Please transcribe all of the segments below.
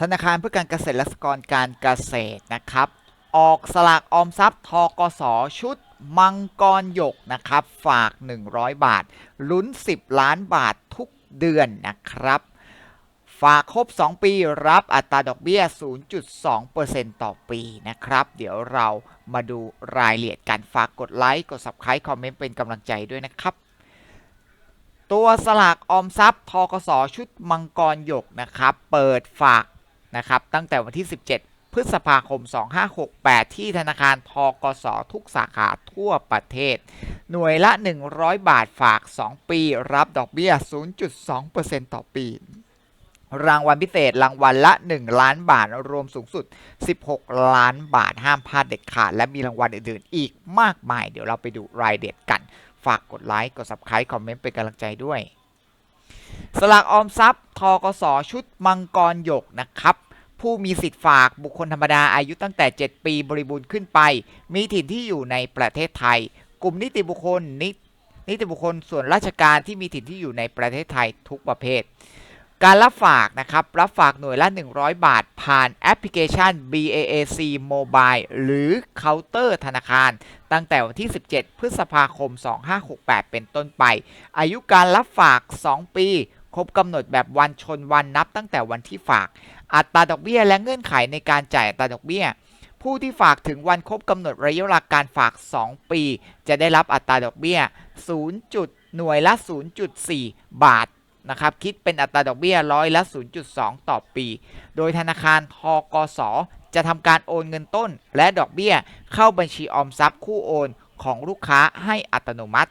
ธนาคารเพื่อการเกษตรและสหกรณ์การเกษตรนะครับ ออกสลากออมทรัพย์ทกสชุดมังกรหยกนะครับ ฝาก 100 บาท ลุ้น 10 ล้านบาททุกเดือนนะครับ ฝากครบ 2 ปีรับอัตราดอกเบี้ย 0.2%ต่อปีนะครับ เดี๋ยวเรามาดูรายละเอียดกันฝากกดไลค์ กด Subscribe คอมเมนต์เป็นกำลังใจด้วยนะครับ ตัวสลากออมทรัพย์ทกสชุดมังกรหยกนะครับ เปิดฝาก นะครับตั้งแต่วันที่ 17 พฤษภาคม 2568 ที่ธนาคารทกสทุกสาขาทั่วประเทศ หน่วยละ 100 บาทฝาก 2 ปี รับดอกเบี้ย 0.2%ต่อปีรางวัลพิเศษรางวัลละ 1 ล้านบาท รวมสูงสุด 16 ล้านบาทห้ามพลาดเด็ดขาด และมีรางวัลอื่นๆ อีกมากมาย เดี๋ยวเราไปดูรายเอียดกัน ฝากกดไลค์ กด Subscribe คอมเมนต์เป็นกำลังใจด้วย สลากออมทรัพย์ทกสชุดมังกรหยกนะครับ ผู้มีสิทธิ์ฝากบุคคลธรรมดาอายุตั้งแต่ 7 ปีบริบูรณ์ขึ้นไป มีถิ่นที่อยู่ในประเทศไทย กลุ่มนิติบุคคลนินิติบุคคลส่วนราชการที่มีถิ่นที่อยู่ในประเทศไทยทุกประเภท การรับฝากนะครับ รับฝากหน่วยละ 100 บาท ผ่านแอปพลิเคชัน BAAC Mobile หรือเคาน์เตอร์ธนาคาร ตั้งแต่วันที่ 17 พฤษภาคม 2568 เป็นต้นไป อายุการรับฝาก 2 ปี ครบกำหนดแบบวันชนวันนับตั้งแต่วันที่ฝาก อัตราดอกเบี้ยและเงื่อนไขในการจ่ายอัตราดอกเบี้ย ผู้ที่ฝากถึงวันครบกำหนดระยะเวลาการฝาก 2 ปี จะได้รับอัตราดอกเบี้ย 0. จุดหน่วยละ 0.4 บาทนะครับคิดเป็นอัตราดอกเบี้ยร้อยละ 0.2 ต่อปี โดยธนาคารทกส จะทำการโอนเงินต้นและดอกเบี้ยเข้าบัญชีออมทรัพย์คู่โอนของลูกค้าให้อัตโนมัติ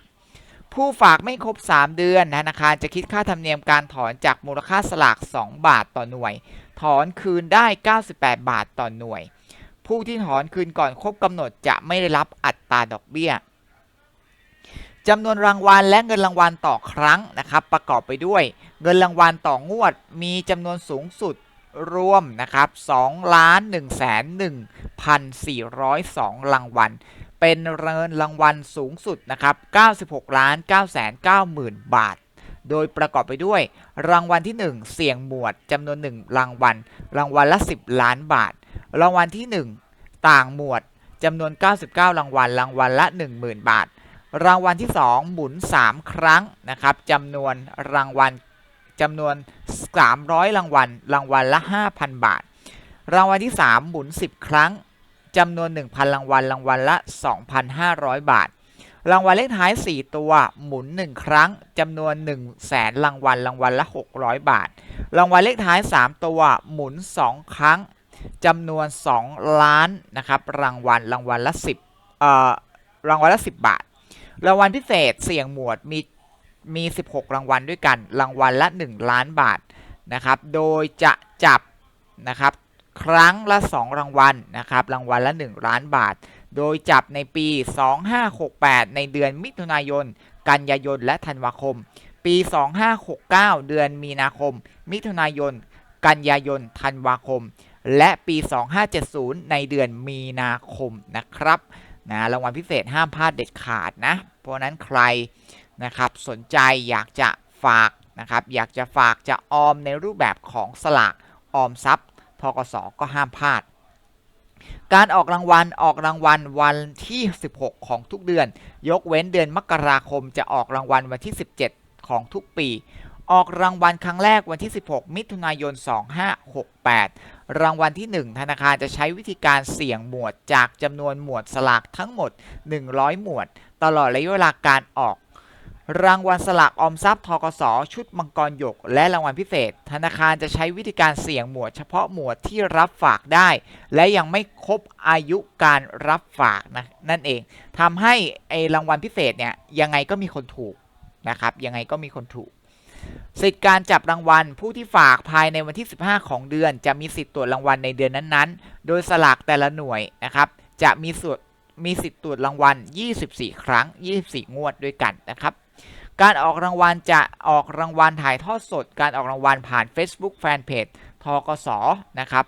ผู้ฝากไม่ครบ 3 เดือนธนาคารจะคิดค่าธรรมเนียมการถอนจากมูลค่าสลาก 2 บาทต่อหน่วย ถอนคืนได้ 98 บาทต่อหน่วย ผู้ที่ถอนคืนก่อนครบกำหนดจะไม่ได้รับอัตราดอกเบี้ยจำนวนรางวัลและเงินรางวัลต่อครั้งนะครับ ประกอบไปด้วย เงินรางวัลต่องวดมีจำนวนสูงสุดรวมนะครับ2ล้าน1แสน1,402 รางวัล เป็นเงินรางวัลสูงสุดนะครับ96ล้าน9 9 0 0 0 0 บาท โดยประกอบไปด้วย รางวัลที่ 1 เสี่ยงหมวดจำนวน 1 รางวัล รางวัลละ 10 ล้านบาท รางวัลที่ 1 ต่างหมวดจำนวน 99 รางวัล รางวัลละ 10,000 บาท รางวัลที่ 2 หมุน 3 ครั้งนะครับจำนวนรางวัลจำนวน 300 รางวัล รางวัลละ 5,000 บาท รางวัลที่ 3 หมุน 10 ครั้ง จำนวน 1,000 รางวัลรางวัลละ 2,500 บาท รางวัลเลขท้าย 4 ตัวหมุน 1 ครั้งจำนวน 1 0 0 0 0แสนรางวัลรางวัลละ 600 บาท รางวัลเลขท้าย 3 ตัวหมุน 2 ครั้งจำนวน 2 ล้านนะครับรางวัลรางวัลละ 10เอ่อรางวัลละ 10 บาท รางวัลพิเศษเสี่ยงหมวดมีมี 16 รางวัลด้วยกัน รางวัลละ 1 ล้านบาทนะครับ โดยจะจับนะครับ ครั้งละ 2 รางวัลนะครับ รางวัลละ 1 ล้านบาท โดยจับในปี 2568 ในเดือนมิถุนายน กันยายน และธันวาคม ปี 2569 เดือนมีนาคม มิถุนายน กันยายน ธันวาคม และปี 2570 ในเดือนมีนาคมนะครับนะรางวัลพิเศษห้ามพลาดเด็ดขาดนะ เพราะนั้นใครนะครับสนใจอยากจะฝากนะครับอยากจะฝากจะออมในรูปแบบของสลากออมทรัพย์ ทกสก็ห้ามพลาด การออกรางวัลออกรางวัลวันที่ 16 ของทุกเดือน ยกเว้นเดือนมกราคมจะออกรางวัลวันที่ 17 ของทุกปี ออกรางวัลครั้งแรกวันที่ 16 มิถุนายน 2568 รางวัลที่ 1 ธนาคารจะใช้วิธีการเสี่ยงหมวดจากจำนวนหมวดสลากทั้งหมด 100 หมวด ตลอดระยะเวลาการออก รางวัลสลากออมทรัพย์ทกสชุดมังกรหยก และรางวัลพิเศษ ธนาคารจะใช้วิธีการเสี่ยงหมวด เฉพาะหมวดที่รับฝากได้ และยังไม่ครบอายุการรับฝากนะนั่นเองทำให้ไอรางวัลพิเศษเนี่ยยังไงก็มีคนถูกนะครับยังไงก็มีคนถูก สิทธิการจับรางวัลผู้ที่ฝากภายในวันที่ 15 ของเดือน จะมีสิทธิ์ตรวจรางวัลในเดือนนั้นๆ โดยสลากแต่ละหน่วยนะครับจะมีส่วนมีสิทธิ์ตรวจรางวัล 24 ครั้ง 24 งวดด้วยกันนะครับ การออกรางวัลจะออกรางวัลถ่ายทอดสด การออกรางวัลผ่าน Facebook Fanpage ทกสนะครับ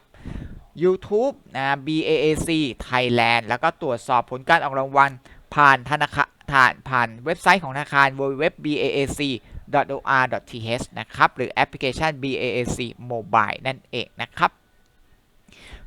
YouTube นะ BAAC Thailand แล้วก็ตรวจสอบผลการออกรางวัลผ่านธนาคารผ่านผ่านเว็บไซต์ของธนาคาร www.baac.or.th นะครับ หรือแอปพลิเคชัน BAAC Mobile นั่นเองนะครับ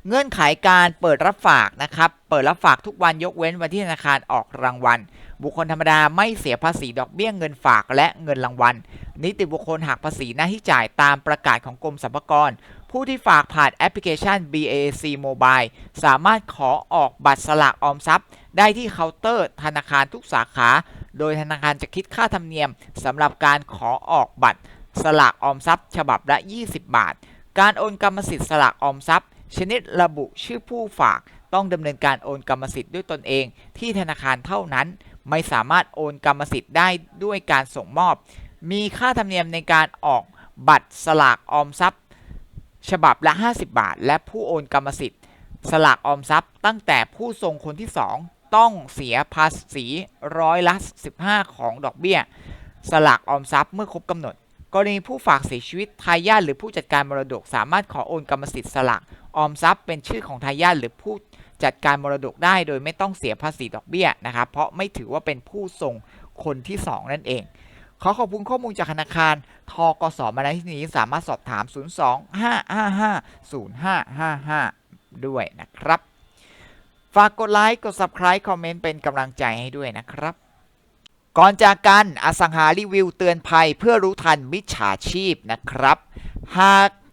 เงื่อนไขการเปิดรับฝากนะครับ เปิดรับฝากทุกวันยกเว้นวันที่ธนาคารออกรางวัล บุคคลธรรมดาไม่เสียภาษีดอกเบี้ยเงินฝากและเงินรางวัล นิติบุคคลหักภาษีหน้าที่จ่ายตามประกาศของกรมสรรพากร ผู้ที่ฝากผ่านแอปพลิเคชัน BAC Mobile สามารถขอออกบัตรสลากออมทรัพย์ ได้ที่เคาน์เตอร์ธนาคารทุกสาขา โดยธนาคารจะคิดค่าธรรมเนียมสำหรับการขอออกบัตรสลากออมทรัพย์ ฉบับละ 20 บาท การโอนกรรมสิทธิ์สลากออมทรัพย์ ชนิดระบุชื่อผู้ฝากต้องดำเนินการโอนกรรมสิทธิ์ด้วยตนเอง ที่ธนาคารเท่านั้น ไม่สามารถโอนกรรมสิทธิ์ได้ด้วยการส่งมอบ มีค่าธรรมเนียมในการออกบัตรสลากออมทรัพย์ ฉบับละ 50 บาท และผู้โอนกรรมสิทธิ์ สลากออมทรัพย์ ตั้งแต่ผู้ทรงคนที่ 2 ต้องเสียภาษีร้อยละ15 ของดอกเบี้ย สลากออมทรัพย์เมื่อครบกำหนด กรณีผู้ฝากเสียชีวิตทายาทหรือผู้จัดการมรดกสามารถขอโอนกรรมสิทธิ์สลาก ออมทรัพย์เป็นชื่อของทายาทหรือผู้จัดการมรดกได้โดยไม่ต้องเสียภาษีดอกเบี้ยนะครับ เพราะไม่ถือว่าเป็นผู้ทรงคนที่ 2 นั่นเอง ขอขอบคุณข้อมูลจากธนาคารทกสมาณที่นี้สามารถสอบถาม 02-555-0555 ด้วยนะครับ ฝากกดไลค์ กด Subscribe คอมเมนต์เป็นกำลังใจให้ด้วยนะครับ ก่อนจากกันอสังหารีวิวเตือนภัยเพื่อรู้ทันมิจฉาชีพนะครับ หาก